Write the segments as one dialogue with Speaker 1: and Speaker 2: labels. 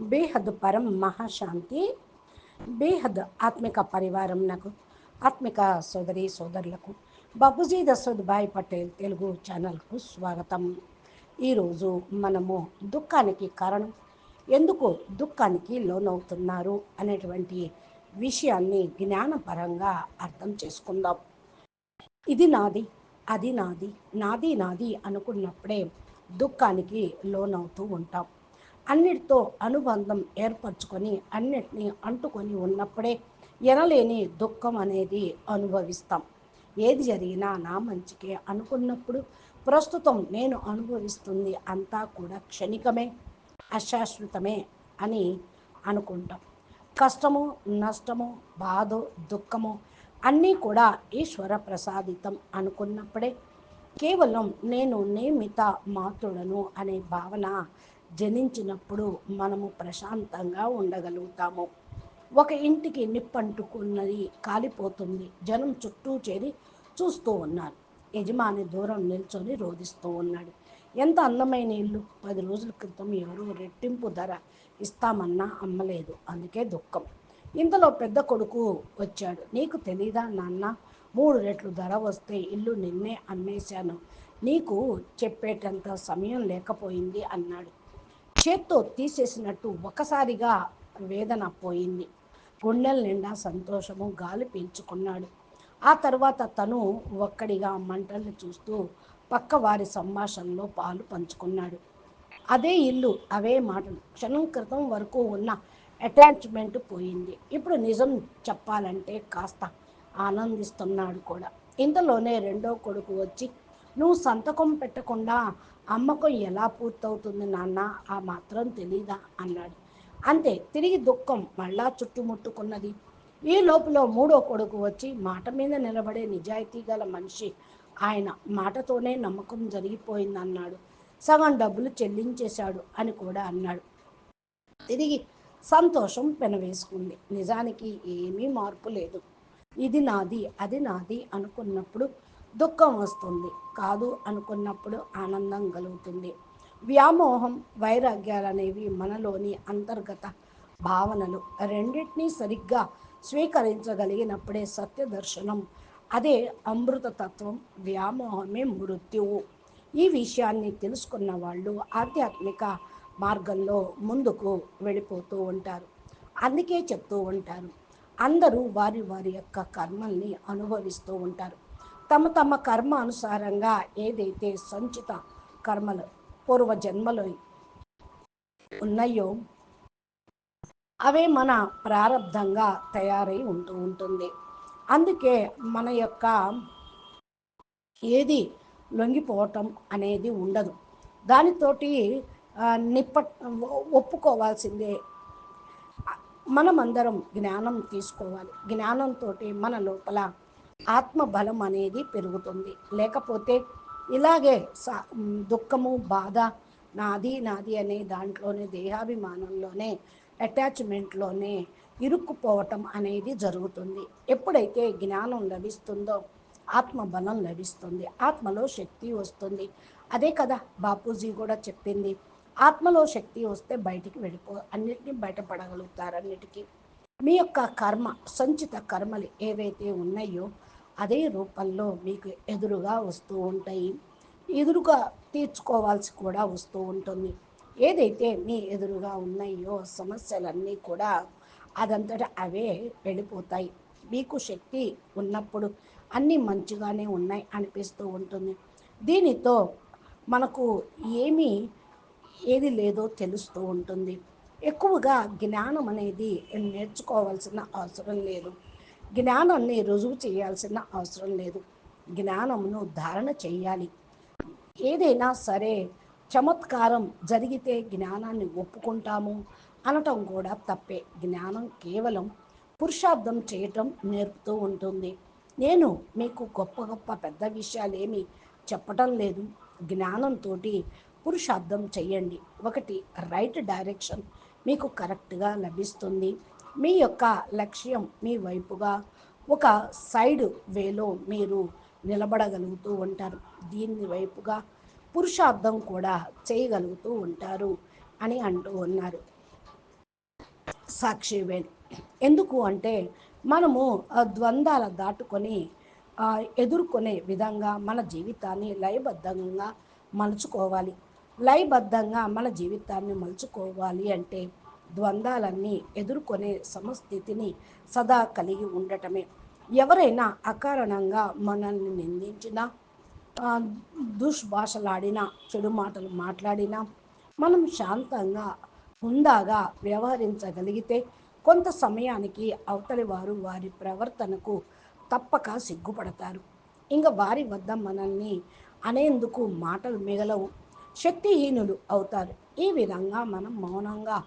Speaker 1: బేహద్ పరం మహాశాంతి. బేహద్ ఆత్మిక పరివారం నాకు ఆత్మిక సోదరి సోదరులకు బాబుజీ దశోద్భాయ్ భాయ్ పటేల్ తెలుగు ఛానల్కు స్వాగతం. ఈరోజు మనము దుఃఖానికి కారణం ఎందుకు దుఃఖానికి లోనవుతున్నారు అనేటువంటి విషయాన్ని జ్ఞానపరంగా అర్థం చేసుకుందాం. ఇది నాది అది నాది నాది నాది అనుకున్నప్పుడే దుఃఖానికి లోనవుతూ ఉంటాం. అన్నిటితో అనుబంధం ఏర్పరచుకొని అన్నిటినీ అంటుకొని ఉన్నప్పుడే ఎనలేని దుఃఖం అనేది అనుభవిస్తాం. ఏది జరిగినా నా మంచికే అనుకున్నప్పుడు ప్రస్తుతం నేను అనుభవిస్తుంది అంతా కూడా క్షణికమే అశాశ్వతమే అని అనుకుంటాం. కష్టము నష్టము బాధ దుఃఖము అన్నీ కూడా ఈశ్వర ప్రసాదితం అనుకున్నప్పుడే కేవలం నేను నియమిత మాతృడను అనే భావన జనించినప్పుడు మనము ప్రశాంతంగా ఉండగలుగుతాము. ఒక ఇంటికి నిప్పంటుకున్నది కాలిపోతుంది. జనం చుట్టూ చేరి చూస్తూ ఉన్నారు. యజమాని దూరం నిల్చొని రోధిస్తూ ఉన్నాడు. ఎంత అందమైన ఇల్లు. పది రోజుల క్రితం ఎవరూ రెట్టింపు ధర ఇస్తామన్నా అమ్మలేదు. అందుకే దుఃఖం. ఇంతలో పెద్ద కొడుకు వచ్చాడు. నీకు తెలీదా నాన్న? మూడు రెట్లు ధర వస్తే ఇల్లు నిన్నే అమ్మేశాను. నీకు చెప్పేటంత సమయం లేకపోయింది అన్నాడు. చేత్తో తీసేసినట్టు ఒకసారిగా వేదన పోయింది. గుండెల నిండా సంతోషము గాలి పీల్చుకున్నాడు. ఆ తర్వాత తను ఒక్కడిగా మంటల్ని చూస్తూ పక్క వారి సంభాషణలో పాలు పంచుకున్నాడు. అదే ఇల్లు అవే మాటలు. క్షణం క్రితం వరకు ఉన్న అటాచ్మెంట్ పోయింది. ఇప్పుడు నిజం చెప్పాలంటే కాస్త ఆనందిస్తున్నాడు కూడా. ఇంతలోనే రెండో కొడుకు వచ్చి నువ్వు సంతకం పెట్టకుండా అమ్మకం ఎలా పూర్తవుతుంది నాన్న? ఆ మాత్రం తెలీదా? అన్నాడు. అంతే తిరిగి దుఃఖం మళ్ళా చుట్టుముట్టుకున్నది. ఈ లోపల మూడో కొడుకు వచ్చి మాట మీద నిలబడే నిజాయితీ గల మనిషి ఆయన మాటతోనే నమ్మకం జరిగిపోయింది అన్నాడు సగం డబ్బులు చెల్లించేశాడు అని కూడా అన్నాడు. తిరిగి సంతోషం పెనవేసుకుంది. నిజానికి ఏమీ మార్పు లేదు. ఇది నాది అది నాది అనుకున్నప్పుడు దుఃఖం వస్తుంది. కాదు అనుకున్నప్పుడు ఆనందం కలుగుతుంది. వ్యామోహం వైరాగ్యాలు అనేవి మనలోని అంతర్గత భావనలు. రెండింటినీ సరిగ్గా స్వీకరించగలిగినప్పుడే సత్య దర్శనం అదే అమృతతత్వం వ్యామోహమే మృత్యువు. ఈ విషయాన్ని తెలుసుకున్న వాళ్ళు ఆధ్యాత్మిక మార్గంలో ముందుకు వెళ్ళిపోతూ ఉంటారు. అందుకే చెప్తూ ఉంటారు. అందరూ వారి వారి యొక్క కర్మల్ని అనుభవిస్తూ ఉంటారు. తమ తమ కర్మ అనుసారంగా ఏదైతే సంచిత కర్మలు పూర్వ జన్మలు ఉన్నాయో అవే మన ప్రారంధంగా తయారై ఉంటూ ఉంటుంది. అందుకే మన యొక్క ఏది లొంగిపోవటం అనేది ఉండదు. దానితోటి నిప్ప ఒప్పుకోవాల్సిందే. మనమందరం జ్ఞానం తీసుకోవాలి. జ్ఞానంతో మన లోపల ఆత్మబలం అనేది పెరుగుతుంది. లేకపోతే ఇలాగే సా దుఃఖము బాధ నాది నాది అనే దాంట్లోనే దేహాభిమానంలోనే అటాచ్మెంట్లోనే ఇరుక్కుపోవటం అనేది జరుగుతుంది. ఎప్పుడైతే జ్ఞానం లభిస్తుందో ఆత్మబలం లభిస్తుంది. ఆత్మలో శక్తి వస్తుంది. అదే కదా బాపూజీ కూడా చెప్పింది. ఆత్మలో శక్తి వస్తే బయటికి వెళ్ళిపో అన్నిటినీ బయటపడగలుగుతారు అన్నిటికీ. మీ యొక్క కర్మ సంచిత కర్మలు ఏవైతే ఉన్నాయో అదే రూపంలో మీకు ఎదురుగా వస్తూ ఉంటాయి. ఎదురుగా తీర్చుకోవాల్సి కూడా వస్తూ ఉంటుంది. ఏదైతే మీ ఎదురుగా ఉన్నాయో సమస్యలన్నీ కూడా అదంతట అవే వెళ్ళిపోతాయి. మీకు శక్తి ఉన్నప్పుడు అన్నీ మంచిగానే ఉన్నాయి అనిపిస్తూ ఉంటుంది. దీనితో మనకు ఏమీ ఏది లేదో తెలుస్తూ ఉంటుంది. ఎక్కువగా జ్ఞానం అనేది నేర్చుకోవాల్సిన అవసరం లేదు. జ్ఞానాన్ని రుజువు చేయాల్సిన అవసరం లేదు. జ్ఞానమును ధారణ చేయాలి. ఏదైనా సరే చమత్కారం జరిగితే జ్ఞానాన్ని ఒప్పుకుంటాము అనటం కూడా తప్పే. జ్ఞానం కేవలం పురుషార్థం చేయటం నేర్పుతూ ఉంటుంది. నేను మీకు గొప్ప గొప్ప పెద్ద విషయాలేమి చెప్పటం లేదు. జ్ఞానంతో పురుషార్థం చేయండి. ఒకటి రైట్ డైరెక్షన్ మీకు కరెక్ట్గా లభిస్తుంది. మీ యొక్క లక్ష్యం మీ వైపుగా ఒక సైడ్ వేలో మీరు నిలబడగలుగుతూ ఉంటారు. దీని వైపుగా పురుషార్థం కూడా చేయగలుగుతూ ఉంటారు అని అంటూ ఉన్నారు. సాక్షి వేణి ఎందుకు అంటే మనము ద్వంద్వాల దాటుకొని ఎదుర్కొనే విధంగా మన జీవితాన్ని లయబద్ధంగా మలుచుకోవాలి. లయబద్ధంగా మన జీవితాన్ని మలుచుకోవాలి అంటే ద్వంద్వాలన్నీ ఎదుర్కొనే సమస్థితిని సదా కలిగి ఉండటమే. ఎవరైనా అకారణంగా మనల్ని నిందించినా దుష్భాషలాడినా చెడు మాటలు మాట్లాడినా మనం శాంతంగా హుందాగా వ్యవహరించగలిగితే కొంత సమయానికి అవతలి వారు వారి ప్రవర్తనకు తప్పక సిగ్గుపడతారు. ఇంకా వారి వద్ద మనల్ని అనేందుకు మాటలు మిగలవు. శక్తిహీనులు అవుతారు. ఈ విధంగా మనం మౌనంగా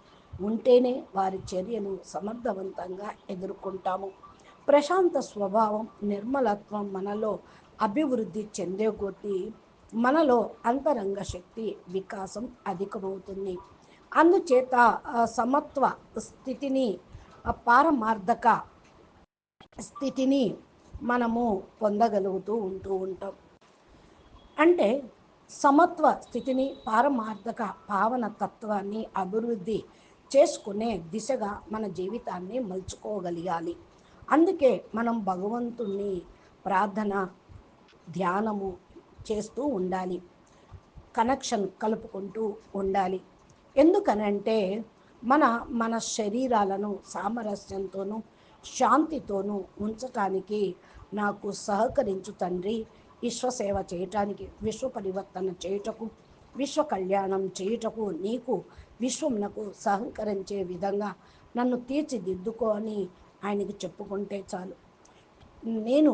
Speaker 1: ఉంటేనే వారి చర్యను సమర్థవంతంగా ఎదుర్కొంటాము. ప్రశాంత స్వభావం నిర్మలత్వం మనలో అభివృద్ధి చెందే కొద్దీ మనలో అంతరంగ శక్తి వికాసం అధికమవుతుంది. అందుచేత సమత్వ స్థితిని పారమార్థక స్థితిని మనము పొందగలుగుతూ ఉంటూ ఉంటాం. అంటే సమత్వ స్థితిని పారమార్థక భావన తత్వాన్ని అభివృద్ధి చేసుకునే దిశగా మన జీవితాన్ని మలుచుకోగలగాలి. అందుకే మనం భగవంతుణ్ణి ప్రార్థన ధ్యానము చేస్తూ ఉండాలి. కనెక్షన్ కలుపుకుంటూ ఉండాలి. ఎందుకనంటే మన మన శరీరాలను సామరస్యంతోనూ శాంతితోనూ ఉంచటానికి నాకు సహకరించు తండ్రి విశ్వసేవ చేయటానికి విశ్వ పరివర్తన చేయుటకు విశ్వ కళ్యాణం చేయుటకు నీకు విశ్వమునకు సహకరించే విధంగా నన్ను తీర్చిదిద్దుకో అని ఆయనకి చెప్పుకుంటే చాలు. నేను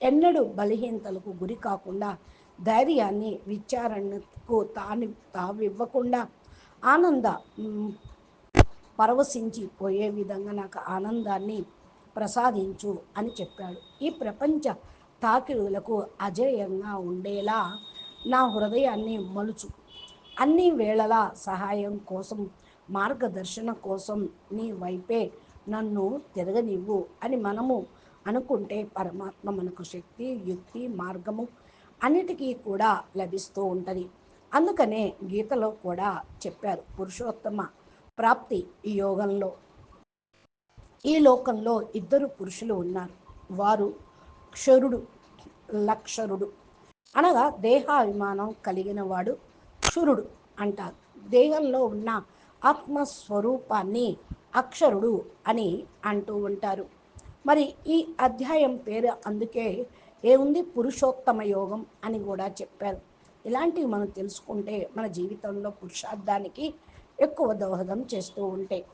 Speaker 1: ఎన్నడూ బలహీనతలకు గురి కాకుండా ధైర్యాన్ని విచారణకు తాను తావివ్వకుండా ఆనంద పరవశించి పోయే విధంగా నాకు ఆనందాన్ని ప్రసాదించు అని చెప్పాడు. ఈ ప్రపంచ తాకిడులకు అజేయంగా ఉండేలా నా హృదయాన్ని మలుచు అన్ని వేళలా సహాయం కోసం మార్గదర్శన కోసం నీ వైపే నన్ను తిరగనివ్వు అని మనము అనుకుంటే పరమాత్మ మనకు శక్తి యుక్తి మార్గము అన్నిటికీ కూడా లభిస్తూ ఉంటుంది. అందుకనే గీతలో కూడా చెప్పారు పురుషోత్తమ ప్రాప్తి ఈ యోగంలో. ఈ లోకంలో ఇద్దరు పురుషులు ఉన్నారు. వారు క్షరుడు లక్షరుడు అనగా దేహాభిమానం కలిగిన వాడు క్షురుడు అంటారు. దేహంలో ఉన్న ఆత్మస్వరూపాన్ని అక్షరుడు అని అంటూ ఉంటారు. మరి ఈ అధ్యాయం పేరు అందుకే ఏముంది పురుషోత్తమ యోగం అని కూడా చెప్పారు. ఇలాంటివి మనం తెలుసుకుంటే మన జీవితంలో పురుషార్థానికి ఎక్కువ దోహదం చేస్తూ ఉంటాయి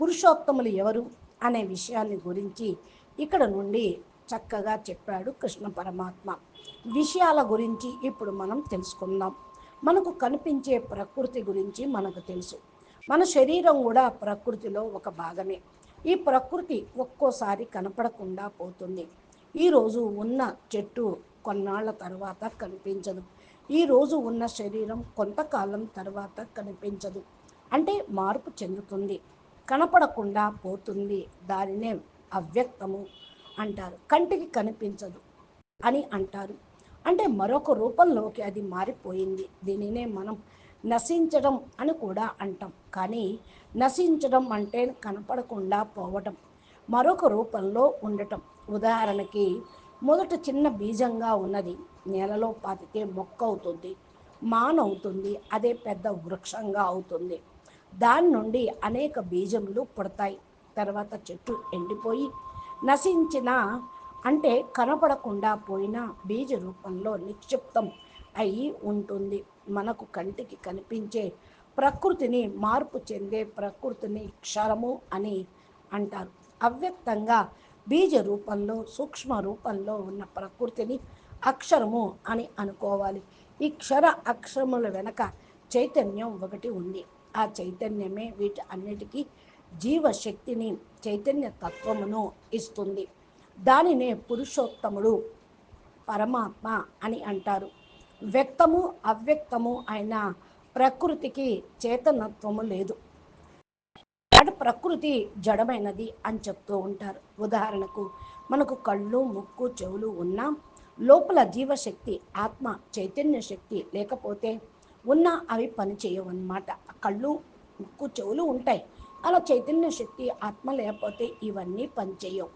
Speaker 1: పురుషోత్తములు ఎవరు అనే విషయాన్ని గురించి ఇక్కడ నుండి చక్కగా చెప్పాడు కృష్ణ పరమాత్మ. విషయాల గురించి ఇప్పుడు మనం తెలుసుకుందాం. మనకు కనిపించే ప్రకృతి గురించి మనకు తెలుసు. మన శరీరం కూడా ప్రకృతిలో ఒక భాగమే. ఈ ప్రకృతి ఒక్కోసారి కనపడకుండా పోతుంది. ఈరోజు ఉన్న చెట్టు కొన్నాళ్ళ తర్వాత కనిపించదు. ఈరోజు ఉన్న శరీరం కొంతకాలం తర్వాత కనిపించదు. అంటే మార్పు చెందుతుంది. కనపడకుండా పోతుంది. దానినే అవ్యక్తము అంటారు. కంటికి కనిపించదు అని అంటారు. అంటే మరొక రూపంలోకి అది మారిపోయింది. దీనినే మనం నశించడం అని కూడా అంటాం. కానీ నశించడం అంటే కనపడకుండా పోవటం మరొక రూపంలో ఉండటం. ఉదాహరణకి మొదట చిన్న బీజంగా ఉన్నది నేలలో పాతితే మొక్క అవుతుంది మానవుతుంది అదే పెద్ద వృక్షంగా అవుతుంది. దాని నుండి అనేక బీజములు పుడతాయి. తర్వాత చెట్టు ఎండిపోయి నశించిన అంటే కనపడకుండా పోయిన బీజ రూపంలో నిక్షిప్తం అయి ఉంటుంది. మనకు కంటికి కనిపించే ప్రకృతిని మార్పు చెందే ప్రకృతిని క్షరము అని అంటారు. అవ్యక్తంగా బీజ రూపంలో సూక్ష్మ రూపంలో ఉన్న ప్రకృతిని అక్షరము అని అనుకోవాలి. ఈ క్షర అక్షరముల వెనక చైతన్యం ఒకటి ఉంది. ఆ చైతన్యమే వీటి అన్నిటికీ జీవశక్తిని చైతన్య తత్వమును ఇస్తుంది. దానినే పురుషోత్తముడు పరమాత్మ అని అంటారు. వ్యక్తము అవ్యక్తము అయిన ప్రకృతికి చేతనత్వము లేదు. అటు ప్రకృతి జడమైనది అని చెప్తూ ఉంటారు. ఉదాహరణకు మనకు కళ్ళు ముక్కు చెవులు ఉన్నా లోపల జీవశక్తి ఆత్మ చైతన్య శక్తి లేకపోతే ఉన్నా అవి పనిచేయవన్నమాట కళ్ళు ముక్కు చెవులు ఉంటాయి. అలా చైతన్య శక్తి ఆత్మ లేకపోతే ఇవన్నీ పనిచేయవు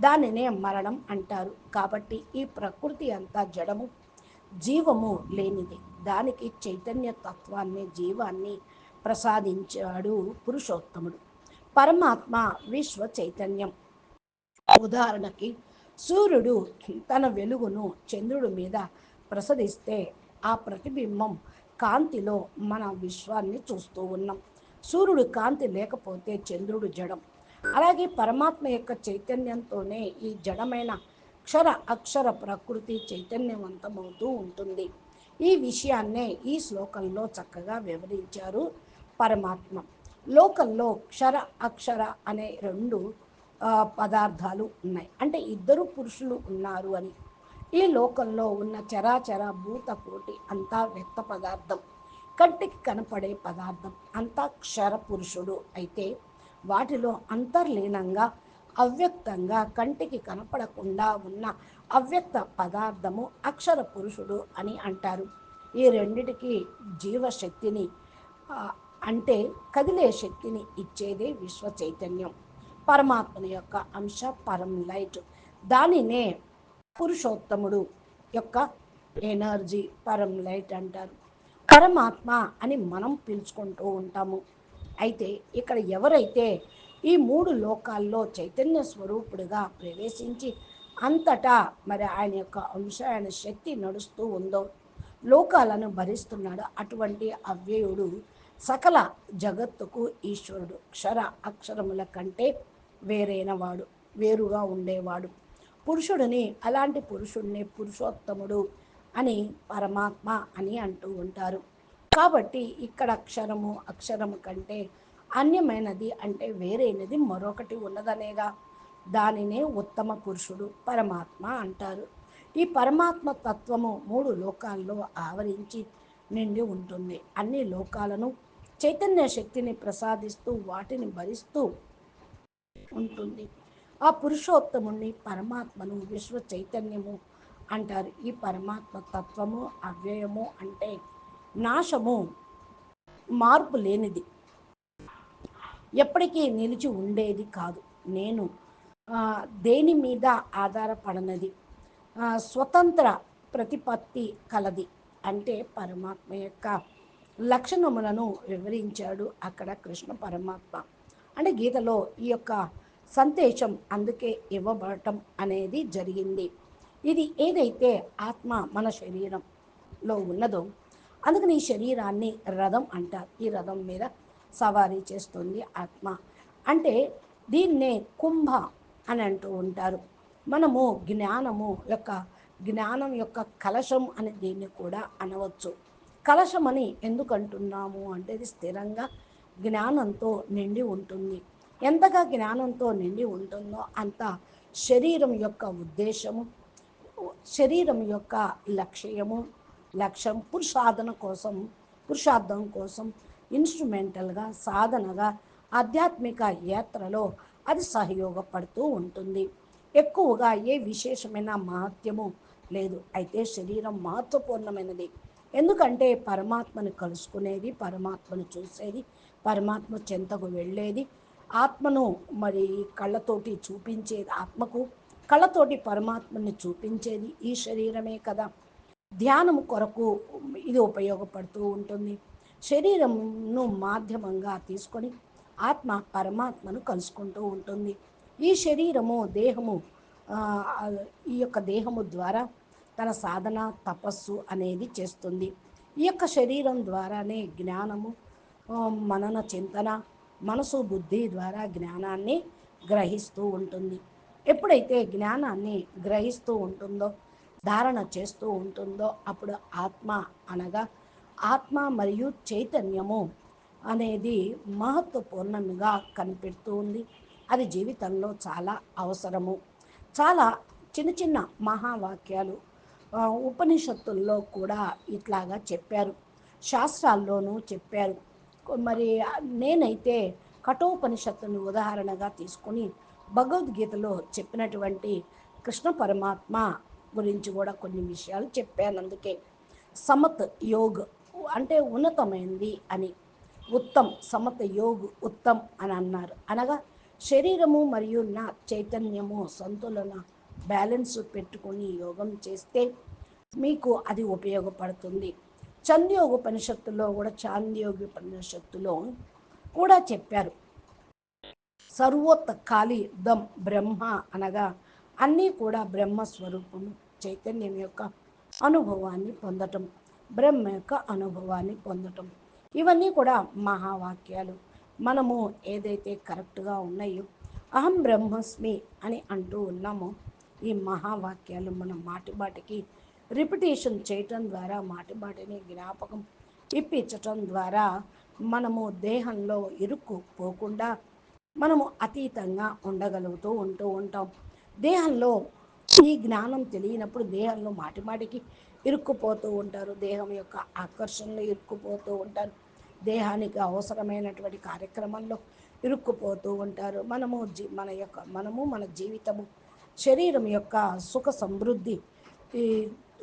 Speaker 1: దానినే మరణం అంటారు. కాబట్టి ఈ ప్రకృతి అంతా జడము జీవము లేనిది. దానికి చైతన్య తత్వాన్ని జీవాన్ని ప్రసాదించాడు పురుషోత్తముడు. పరమాత్మ విశ్వ చైతన్యం. ఉదాహరణకి సూర్యుడు తన వెలుగును చంద్రుడి మీద ప్రసరిస్తే ఆ ప్రతిబింబం కాంతిలో మన విశ్వాన్ని చూస్తూ ఉన్నాం. సూర్యుడు కాంతి లేకపోతే చంద్రుడు జడం. అలాగే పరమాత్మ యొక్క చైతన్యంతోనే ఈ జడమైన క్షర అక్షర ప్రకృతి చైతన్యవంతమవుతూ ఉంటుంది. ఈ విషయాన్నే ఈ శ్లోకంలో చక్కగా వివరించారు పరమాత్మ. లోకంలో క్షర అక్షర అనే రెండు పదార్థాలు ఉన్నాయి. అంటే ఇద్దరు పురుషులు ఉన్నారు అని. ఈ లోకంలో ఉన్న చరాచర భూత కోటి అంతా వ్యక్త పదార్థం. కంటికి కనపడే పదార్థం అంతా క్షర పురుషుడు. అయితే వాటిలో అంతర్లీనంగా అవ్యక్తంగా కంటికి కనపడకుండా ఉన్న అవ్యక్త పదార్థము అక్షర పురుషుడు అని అంటారు. ఈ రెండిటికి జీవశక్తిని అంటే కదిలే శక్తిని ఇచ్చేదే విశ్వ చైతన్యం. పరమాత్మని యొక్క అంశ పరం లైట్. దానినే పురుషోత్తముడు యొక్క ఎనర్జీ పరం లైట్ అంటారు. పరమాత్మ అని మనం పిలుచుకుంటూ ఉంటాము. అయితే ఇక్కడ ఎవరైతే ఈ మూడు లోకాల్లో చైతన్య స్వరూపుడుగా ప్రవేశించి అంతటా మరి ఆయన యొక్క అంశ ఆయన శక్తి నడుస్తూ ఉందో లోకాలను భరిస్తున్నాడు అటువంటి అవ్యయుడు సకల జగత్తుకు ఈశ్వరుడు. క్షర అక్షరముల కంటే వేరైన వాడు వేరుగా ఉండేవాడు. పురుషుడిని అలాంటి పురుషుడిని పురుషోత్తముడు అని పరమాత్మ అని అంటూ ఉంటారు. కాబట్టి ఇక్కడ అక్షరము అక్షరము కంటే అన్యమైనది అంటే వేరైనది మరొకటి ఉన్నదనేగా. దానినే ఉత్తమ పురుషుడు పరమాత్మ అంటారు. ఈ పరమాత్మ తత్వము మూడు లోకాల్లో ఆవరించి నిండి ఉంటుంది. అన్ని లోకాలను చైతన్య శక్తిని ప్రసాదిస్తూ వాటిని భరిస్తూ ఉంటుంది. ఆ పురుషోత్తముని పరమాత్మను విశ్వ చైతన్యము అంటారు. ఈ పరమాత్మ తత్వము అవ్యయము అంటే నాశము మార్పు లేనిది. ఎప్పటికీ నిలిచి ఉండేది కాదు. నేను దేని మీద ఆధారపడనది? స్వతంత్ర ప్రతిపత్తి కలది అంటే పరమాత్మ యొక్క లక్షణములను వివరించాడు అక్కడ కృష్ణ పరమాత్మ. అంటే గీతలో ఈ యొక్క సందేశం అందుకే ఇవ్వబడటం అనేది జరిగింది. ఇది ఏదైతే ఆత్మ మన శరీరంలో ఉన్నదో అందుకని ఈ శరీరాన్ని రథం అంటారు. ఈ రథం మీద సవారీ చేస్తుంది ఆత్మ. అంటే దీన్నే కుంభ అని అంటూ ఉంటారు. మనము జ్ఞానము యొక్క జ్ఞానం యొక్క కలశం అని దీన్ని కూడా అనవచ్చు. కలశం అని ఎందుకు అంటున్నాము అంటే ఇది స్థిరంగా జ్ఞానంతో నిండి ఉంటుంది. ఎంతగా జ్ఞానంతో నిండి ఉంటుందో అంత శరీరం యొక్క ఉద్దేశము శరీరం యొక్క లక్ష్యము లక్ష్యం పురుషాధన కోసం పురుషార్థం కోసం ఇన్స్ట్రుమెంటల్గా సాధనగా ఆధ్యాత్మిక యాత్రలో అది సహయోగపడుతూ ఉంటుంది. ఎక్కువగా ఏ విశేషమైన మహత్యము లేదు. అయితే శరీరం మహత్వపూర్ణమైనది. ఎందుకంటే పరమాత్మను కలుసుకునేది పరమాత్మను చూసేది పరమాత్మ చెంతకు వెళ్ళేది ఆత్మను మరి కళ్ళతోటి చూపించేది ఆత్మకు కళ్ళతోటి పరమాత్మని చూపించేది ఈ శరీరమే కదా. ధ్యానము కొరకు ఇది ఉపయోగపడుతూ ఉంటుంది. శరీరంను మాధ్యమంగా తీసుకొని ఆత్మ పరమాత్మను కలుసుకుంటూ ఉంటుంది. ఈ శరీరము దేహము ఈ యొక్క దేహము ద్వారా తన సాధన తపస్సు అనేది చేస్తుంది. ఈ యొక్క శరీరం ద్వారానే జ్ఞానము మనన చింతన మనసు బుద్ధి ద్వారా జ్ఞానాన్ని గ్రహిస్తూ ఉంటుంది. ఎప్పుడైతే జ్ఞానాన్ని గ్రహిస్తూ ఉంటుందో ధారణ చేస్తూ ఉంటుందో అప్పుడు ఆత్మ అనగా ఆత్మ మరియు చైతన్యము అనేది మహత్వపూర్ణంగా కనిపెడుతూ ఉంది. అది జీవితంలో చాలా అవసరము. చాలా చిన్న చిన్న మహావాక్యాలు ఉపనిషత్తుల్లో కూడా ఇట్లాగా చెప్పారు. శాస్త్రాల్లోనూ చెప్పారు. మరి నేనైతే కఠోపనిషత్తుని ఉదాహరణగా తీసుకొని భగవద్గీతలో చెప్పినటువంటి కృష్ణ పరమాత్మ గురించి కూడా కొన్ని విషయాలు చెప్పాను. అందుకే సమత్ యోగ్ అంటే ఉన్నతమైంది అని. ఉత్తమ్ సమత యోగ్ ఉత్తమ్ అని అన్నారు. అనగా శరీరము మరియు నా చైతన్యము సంతులన బ్యాలెన్స్ పెట్టుకొని యోగం చేస్తే మీకు అది ఉపయోగపడుతుంది. చంద్యోగోపనిషత్తులో కూడా చాంద్యోగి ఉపనిషత్తులో కూడా చెప్పారు. సర్వోత్త కాళి దం బ్రహ్మ అనగా అన్నీ కూడా బ్రహ్మస్వరూపము. చైతన్యం యొక్క అనుభవాన్ని పొందటం బ్రహ్మ యొక్క అనుభవాన్ని పొందటం. ఇవన్నీ కూడా మహావాక్యాలు. మనము ఏదైతే కరెక్ట్గా ఉన్నాయో అహం బ్రహ్మస్మి అని అంటూ ఉన్నామో ఈ మహావాక్యాలు మనం మాటిమాటికి రిపిటేషన్ చేయటం ద్వారా మాటిమాటిని జ్ఞాపకం ఇప్పించటం ద్వారా మనము దేహంలో ఇరుక్కుపోకుండా మనము అతీతంగా ఉండగలుగుతూ ఉంటూ ఉంటాం. దేహంలో ఈ జ్ఞానం తెలియనప్పుడు దేహంలో మాటి మాటికి ఇరుక్కుపోతూ ఉంటారు. దేహం యొక్క ఆకర్షణలో ఇరుక్కుపోతూ ఉంటారు. దేహానికి అవసరమైనటువంటి కార్యక్రమంలో ఇరుక్కుపోతూ ఉంటారు. మనము జీ మన యొక్క మనము మన జీవితము శరీరం యొక్క సుఖ సమృద్ధి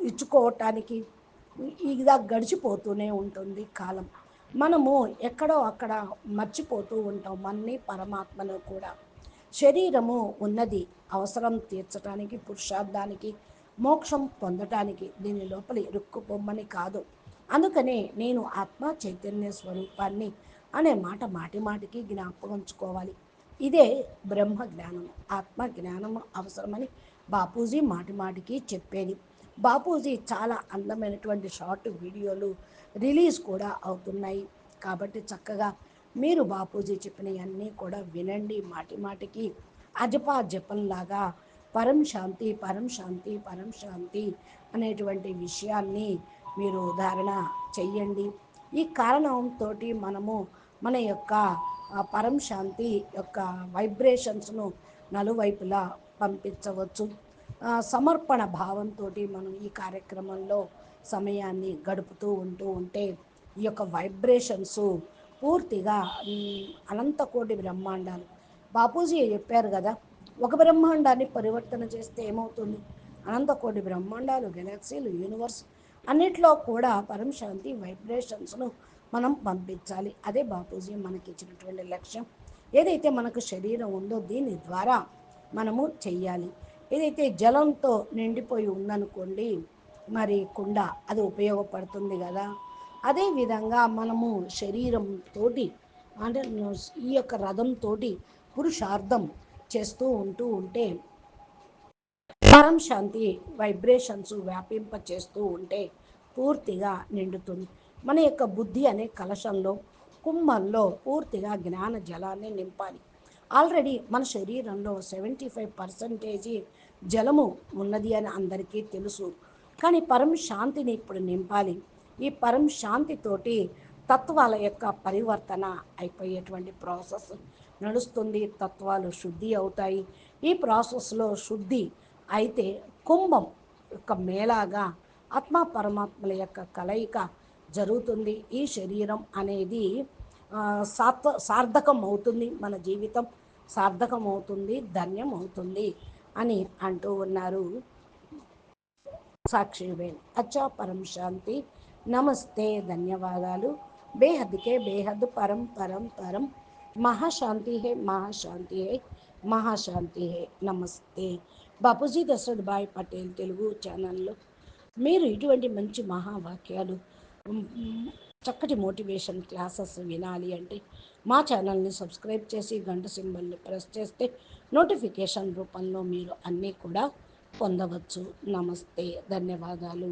Speaker 1: ఇచ్చుకోవటానికి ఇదా గడిచిపోతూనే ఉంటుంది కాలం. మనము ఎక్కడో అక్కడ మర్చిపోతూ ఉంటాం. మన్ని పరమాత్మను కూడా. శరీరము ఉన్నది అవసరం తీర్చడానికి పురుషార్థానికి మోక్షం పొందటానికి దీని లోపలి ఇరుక్కుపోమ్మని కాదు. అందుకనే నేను ఆత్మ చైతన్య స్వరూపాన్ని అనే మాట మాటి మాటికి జ్ఞాపకంచుకోవాలి ఇదే బ్రహ్మ జ్ఞానం ఆత్మ జ్ఞానము అవసరమని బాపూజీ మాటి మాటికి చెప్పేది. బాపూజీ చాలా అందమైనటువంటి షార్ట్ వీడియోలు రిలీజ్ కూడా అవుతున్నాయి. కాబట్టి చక్కగా మీరు బాపూజీ చెప్పినవన్నీ కూడా వినండి మాటి మాటికి. అజపా జపంలాగా పరం శాంతి పరం శాంతి పరం శాంతి అనేటువంటి విషయాన్ని మీరు ఉదాహరణ చెయ్యండి. ఈ కారణంతో మనము మన యొక్క పరం శాంతి యొక్క వైబ్రేషన్స్ను నలువైపులా పంపించవచ్చు. సమర్పణ భావంతో మనం ఈ కార్యక్రమంలో సమయాన్ని గడుపుతూ ఉంటూ ఉంటే ఈ యొక్క వైబ్రేషన్స్ పూర్తిగా అనంతకోటి బ్రహ్మాండాలు. బాపూజీ చెప్పారు కదా ఒక బ్రహ్మాండాన్ని పరివర్తన చేస్తే ఏమవుతుంది? అనంతకోటి బ్రహ్మాండాలు గెలాక్సీలు యూనివర్స్ అన్నిట్లో కూడా పరమశాంతి వైబ్రేషన్స్ను మనం పంపించాలి. అదే బాపూజీ మనకి ఇచ్చినటువంటి లక్ష్యం. ఏదైతే మనకు శరీరం ఉందో దీని ద్వారా మనము చెయ్యాలి. ఏదైతే జలంతో నిండిపోయి ఉందనుకోండి మరి కుండ అది ఉపయోగపడుతుంది కదా. అదేవిధంగా మనము శరీరంతో అంటే ఈ యొక్క రథంతో పురుషార్థం చేస్తూ ఉంటూ ఉంటే పరం శాంతి వైబ్రేషన్స్ వ్యాపింప చేస్తూ ఉంటే పూర్తిగా నిండుతుంది. మన యొక్క బుద్ధి అనే కలశంలో కుమ్మల్లో పూర్తిగా జ్ఞాన జలాన్ని నింపాలి. ఆల్రెడీ మన శరీరంలో సెవెంటీ ఫైవ్ పర్సంటేజీ జలము ఉన్నది అని అందరికీ తెలుసు. కానీ పరం శాంతిని ఇప్పుడు నింపాలి. ఈ పరం శాంతితోటి తత్వాల యొక్క పరివర్తన అయిపోయేటువంటి ప్రాసెస్ నడుస్తుంది. తత్వాలు శుద్ధి అవుతాయి. ఈ ప్రాసెస్లో శుద్ధి అయితే కుంభం యొక్క మేళాగా ఆత్మ పరమాత్మల యొక్క కలయిక జరుగుతుంది. ఈ శరీరం అనేది సాత్వ సార్థకం అవుతుంది. మన జీవితం సార్థకం అవుతుంది ధన్యం అవుతుంది అని అంటూ ఉన్నారు. సాక్షివేన్ అచ్చా పరం శాంతి. నమస్తే ధన్యవాదాలు. బేహద్కే బేహద్ పరం పరం పరం. మహాశాంతి హే మహాశాంతి హే మహాశాంతి హే నమస్తే. బాపూజీ దశరథ్ భాయ్ పటేల్ తెలుగు ఛానల్లో మీరు ఇటువంటి మంచి మహావాక్యాలు చక్కటి మోటివేషన్ క్లాసెస్ వినాలి అంటే మా ఛానల్ని సబ్స్క్రైబ్ చేసి గంట సింబల్ని ప్రెస్ చేస్తే నోటిఫికేషన్ రూపంలో మీరు అన్నీ కూడా పొందవచ్చు. నమస్తే ధన్యవాదాలు.